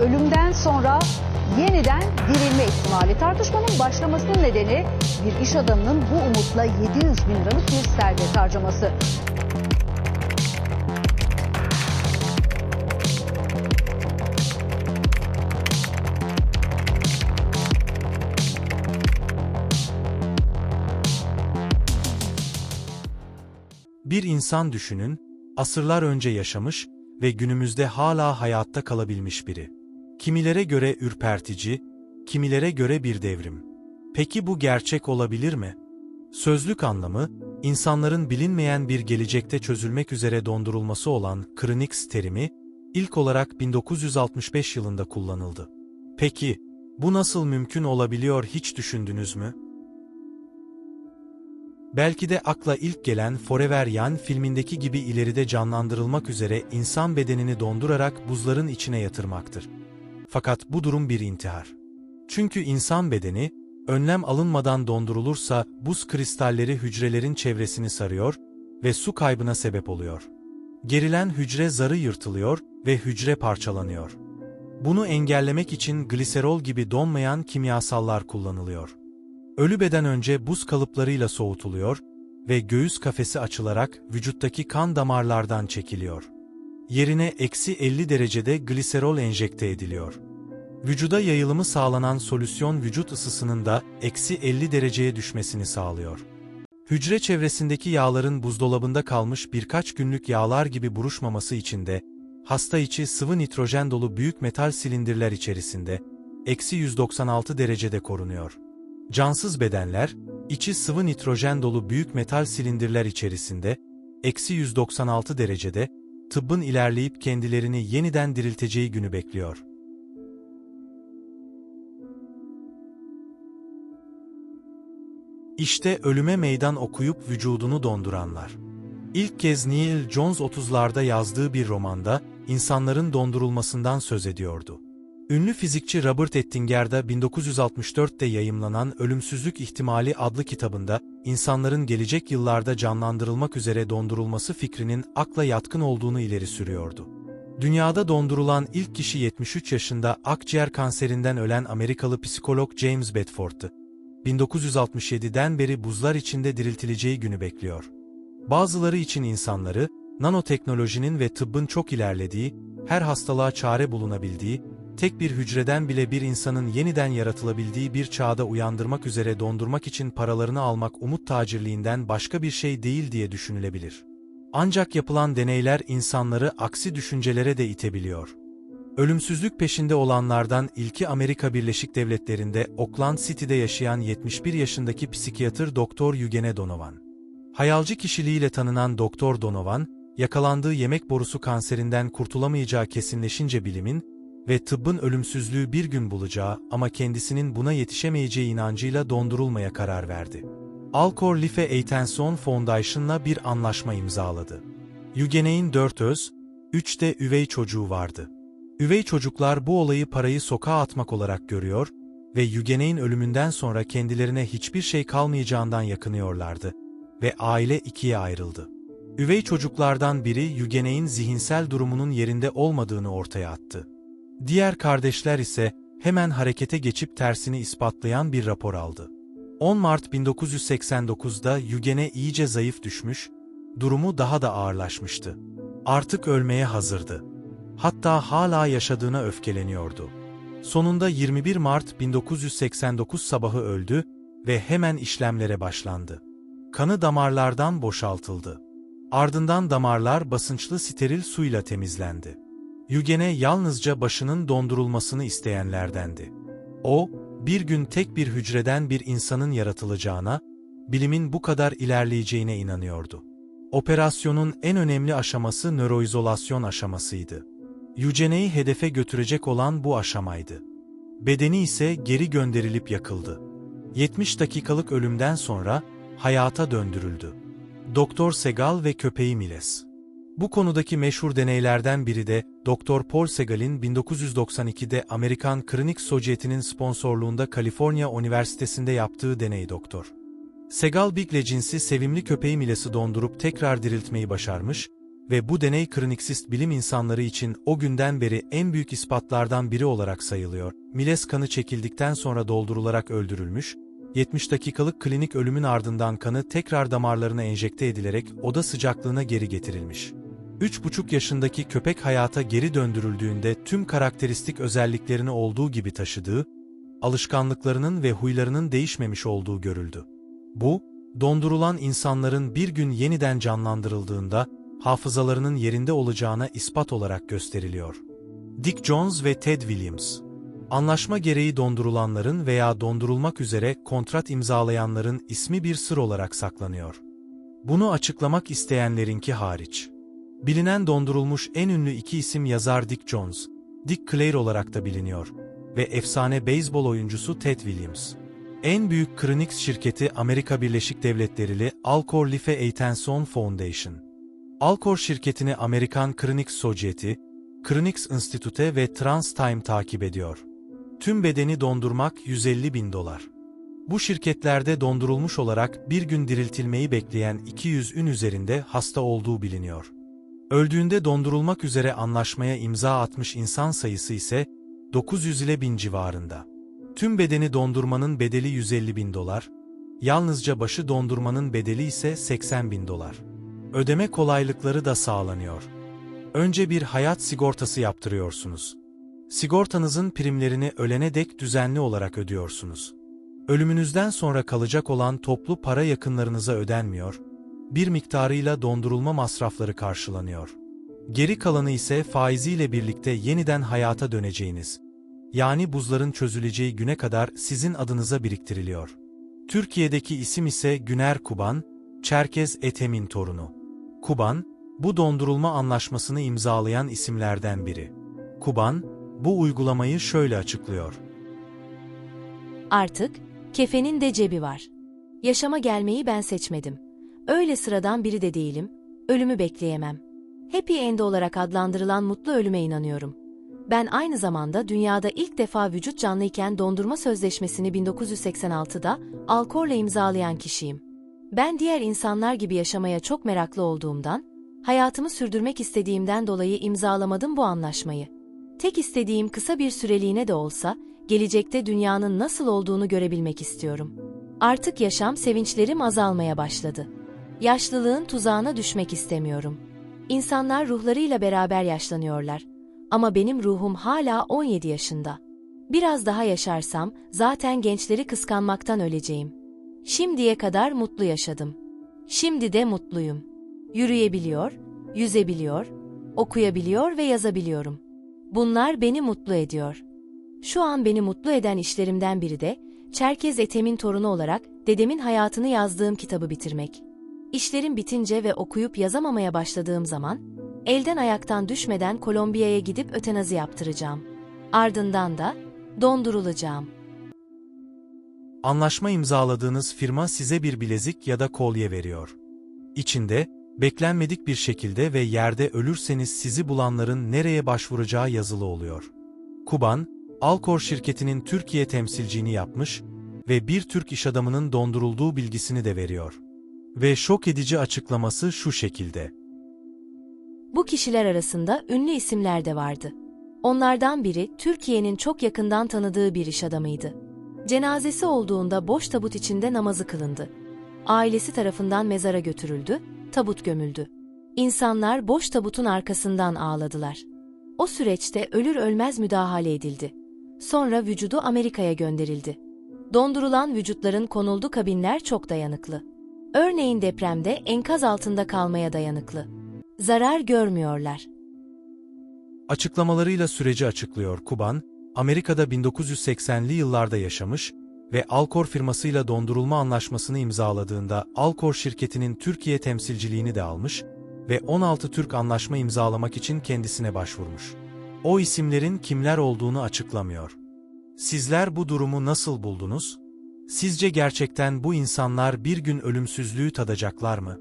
ölümden sonra yeniden dirilme ihtimali. Tartışmanın başlamasının nedeni bir iş adamının bu umutla 700 bin liralık bir servet harcaması. Bir insan düşünün, asırlar önce yaşamış ve günümüzde hala hayatta kalabilmiş biri. Kimilere göre ürpertici, kimilere göre bir devrim. Peki bu gerçek olabilir mi? Sözlük anlamı, insanların bilinmeyen bir gelecekte çözülmek üzere dondurulması olan Krenix terimi, ilk olarak 1965 yılında kullanıldı. Peki, bu nasıl mümkün olabiliyor hiç düşündünüz mü? Belki de akla ilk gelen Forever Young filmindeki gibi ileride canlandırılmak üzere insan bedenini dondurarak buzların içine yatırmaktır. Fakat bu durum bir intihar. Çünkü insan bedeni, önlem alınmadan dondurulursa buz kristalleri hücrelerin çevresini sarıyor ve su kaybına sebep oluyor. Gerilen hücre zarı yırtılıyor ve hücre parçalanıyor. Bunu engellemek için gliserol gibi donmayan kimyasallar kullanılıyor. Ölü beden önce buz kalıplarıyla soğutuluyor ve göğüs kafesi açılarak vücuttaki kan damarlardan çekiliyor. Yerine eksi 50 derecede gliserol enjekte ediliyor. Vücuda yayılımı sağlanan solüsyon vücut ısısının da eksi 50 dereceye düşmesini sağlıyor. Hücre çevresindeki yağların buzdolabında kalmış birkaç günlük yağlar gibi buruşmaması için de, hasta içi sıvı nitrojen dolu büyük metal silindirler içerisinde, eksi 196 derecede korunuyor. Cansız bedenler, içi sıvı nitrojen dolu büyük metal silindirler içerisinde, eksi 196 derecede, tıbbın ilerleyip kendilerini yeniden dirilteceği günü bekliyor. İşte ölüme meydan okuyup vücudunu donduranlar. İlk kez Neil Jones 30'larda yazdığı bir romanda, insanların dondurulmasından söz ediyordu. Ünlü fizikçi Robert Ettinger'da 1964'te yayımlanan Ölümsüzlük İhtimali adlı kitabında, insanların gelecek yıllarda canlandırılmak üzere dondurulması fikrinin akla yatkın olduğunu ileri sürüyordu. Dünyada dondurulan ilk kişi 73 yaşında akciğer kanserinden ölen Amerikalı psikolog James Bedford'tu. 1967'den beri buzlar içinde diriltileceği günü bekliyor. Bazıları için insanları, nanoteknolojinin ve tıbbın çok ilerlediği, her hastalığa çare bulunabildiği, tek bir hücreden bile bir insanın yeniden yaratılabildiği bir çağda uyandırmak üzere dondurmak için paralarını almak umut tacirliğinden başka bir şey değil diye düşünülebilir. Ancak yapılan deneyler insanları aksi düşüncelere de itebiliyor. Ölümsüzlük peşinde olanlardan ilki Amerika Birleşik Devletleri'nde Oakland City'de yaşayan 71 yaşındaki psikiyatır Doktor Eugene Donovan. Hayalci kişiliğiyle tanınan Doktor Donovan, yakalandığı yemek borusu kanserinden kurtulamayacağı kesinleşince bilimin ve tıbbın ölümsüzlüğü bir gün bulacağı ama kendisinin buna yetişemeyeceği inancıyla dondurulmaya karar verdi. Alcor Life Eitenson Foundation'la bir anlaşma imzaladı. Eugene'in dört öz, üç de üvey çocuğu vardı. Üvey çocuklar bu olayı parayı sokağa atmak olarak görüyor ve Eugene'in ölümünden sonra kendilerine hiçbir şey kalmayacağından yakınıyorlardı ve aile ikiye ayrıldı. Üvey çocuklardan biri Eugene'in zihinsel durumunun yerinde olmadığını ortaya attı. Diğer kardeşler ise hemen harekete geçip tersini ispatlayan bir rapor aldı. 10 Mart 1989'da Eugene iyice zayıf düşmüş, durumu daha da ağırlaşmıştı. Artık ölmeye hazırdı. Hatta hala yaşadığına öfkeleniyordu. Sonunda 21 Mart 1989 sabahı öldü ve hemen işlemlere başlandı. Kanı damarlardan boşaltıldı. Ardından damarlar basınçlı steril suyla temizlendi. Eugene yalnızca başının dondurulmasını isteyenlerdendi. O, bir gün tek bir hücreden bir insanın yaratılacağına, bilimin bu kadar ilerleyeceğine inanıyordu. Operasyonun en önemli aşaması nöroizolasyon aşamasıydı. Eugene'yi hedefe götürecek olan bu aşamaydı. Bedeni ise geri gönderilip yakıldı. 70 dakikalık ölümden sonra hayata döndürüldü. Doktor Segal ve köpeği Miles. Bu konudaki meşhur deneylerden biri de Dr. Paul Segal'in 1992'de Amerikan Klinik Society'nin sponsorluğunda Kaliforniya Üniversitesi'nde yaptığı deney doktor. Segal Big Legends'i sevimli köpeği Miles'i dondurup tekrar diriltmeyi başarmış ve bu deney kliniksist bilim insanları için o günden beri en büyük ispatlardan biri olarak sayılıyor. Miles kanı çekildikten sonra doldurularak öldürülmüş, 70 dakikalık klinik ölümün ardından kanı tekrar damarlarına enjekte edilerek oda sıcaklığına geri getirilmiş. 3,5 yaşındaki köpek hayata geri döndürüldüğünde tüm karakteristik özelliklerini olduğu gibi taşıdığı, alışkanlıklarının ve huylarının değişmemiş olduğu görüldü. Bu, dondurulan insanların bir gün yeniden canlandırıldığında hafızalarının yerinde olacağına ispat olarak gösteriliyor. Dick Jones ve Ted Williams Anlaşma gereği dondurulanların veya dondurulmak üzere kontrat imzalayanların ismi bir sır olarak saklanıyor. Bunu açıklamak isteyenlerinki hariç. Bilinen dondurulmuş en ünlü iki isim yazar Dick Jones, Dick Clare olarak da biliniyor ve efsane beyzbol oyuncusu Ted Williams. En büyük Krenix şirketi Amerika Birleşik Devletleri'li Alcor Life Eitenson Foundation. Alcor şirketini Amerikan Krenix Society, Krenix Institute ve TransTime takip ediyor. Tüm bedeni dondurmak 150 bin dolar. Bu şirketlerde dondurulmuş olarak bir gün diriltilmeyi bekleyen 200 ün üzerinde hasta olduğu biliniyor. Öldüğünde dondurulmak üzere anlaşmaya imza atmış insan sayısı ise 900 ile 1000 civarında. Tüm bedeni dondurmanın bedeli 150 bin dolar, yalnızca başı dondurmanın bedeli ise 80 bin dolar. Ödeme kolaylıkları da sağlanıyor. Önce bir hayat sigortası yaptırıyorsunuz. Sigortanızın primlerini ölene dek düzenli olarak ödüyorsunuz. Ölümünüzden sonra kalacak olan toplu para yakınlarınıza ödenmiyor, bir miktarıyla dondurulma masrafları karşılanıyor. Geri kalanı ise faiziyle birlikte yeniden hayata döneceğiniz, yani buzların çözüleceği güne kadar sizin adınıza biriktiriliyor. Türkiye'deki isim ise Güner Kuban, Çerkez Etem'in torunu. Kuban, bu dondurulma anlaşmasını imzalayan isimlerden biri. Kuban, bu uygulamayı şöyle açıklıyor. Artık kefenin de cebi var. Yaşama gelmeyi ben seçmedim. Öyle sıradan biri de değilim. Ölümü bekleyemem. Happy End olarak adlandırılan mutlu ölüme inanıyorum. Ben aynı zamanda dünyada ilk defa vücut canlıyken dondurma sözleşmesini 1986'da Alkor'la imzalayan kişiyim. Ben diğer insanlar gibi yaşamaya çok meraklı olduğumdan, hayatımı sürdürmek istediğimden dolayı imzalamadım bu anlaşmayı. Tek istediğim kısa bir süreliğine de olsa, gelecekte dünyanın nasıl olduğunu görebilmek istiyorum. Artık yaşam sevinçlerim azalmaya başladı. Yaşlılığın tuzağına düşmek istemiyorum. İnsanlar ruhlarıyla beraber yaşlanıyorlar. Ama benim ruhum hala 17 yaşında. Biraz daha yaşarsam zaten gençleri kıskanmaktan öleceğim. Şimdiye kadar mutlu yaşadım. Şimdi de mutluyum. Yürüyebiliyor, yüzebiliyor, okuyabiliyor ve yazabiliyorum. Bunlar beni mutlu ediyor. Şu an beni mutlu eden işlerimden biri de Çerkez Etem'in torunu olarak dedemin hayatını yazdığım kitabı bitirmek. İşlerim bitince ve okuyup yazamamaya başladığım zaman elden ayaktan düşmeden Kolombiya'ya gidip ötenazi yaptıracağım. Ardından da dondurulacağım. Anlaşma imzaladığınız firma size bir bilezik ya da kolye veriyor. İçinde, beklenmedik bir şekilde ve yerde ölürseniz sizi bulanların nereye başvuracağı yazılı oluyor. Kuban, Alkor şirketinin Türkiye temsilcini yapmış ve bir Türk iş adamının dondurulduğu bilgisini de veriyor. Ve şok edici açıklaması şu şekilde. Bu kişiler arasında ünlü isimler de vardı. Onlardan biri Türkiye'nin çok yakından tanıdığı bir iş adamıydı. Cenazesi olduğunda boş tabut içinde namazı kılındı. Ailesi tarafından mezara götürüldü, tabut gömüldü. İnsanlar boş tabutun arkasından ağladılar. O süreçte ölür ölmez müdahale edildi. Sonra vücudu Amerika'ya gönderildi. Dondurulan vücutların konuldu kabinler çok dayanıklı. Örneğin depremde enkaz altında kalmaya dayanıklı. Zarar görmüyorlar. Açıklamalarıyla süreci açıklıyor Kuban, Amerika'da 1980'li yıllarda yaşamış ve Alkor firmasıyla dondurulma anlaşmasını imzaladığında Alkor şirketinin Türkiye temsilciliğini de almış ve 16 Türk anlaşma imzalamak için kendisine başvurmuş. O isimlerin kimler olduğunu açıklamıyor. Sizler bu durumu nasıl buldunuz? Sizce gerçekten bu insanlar bir gün ölümsüzlüğü tadacaklar mı?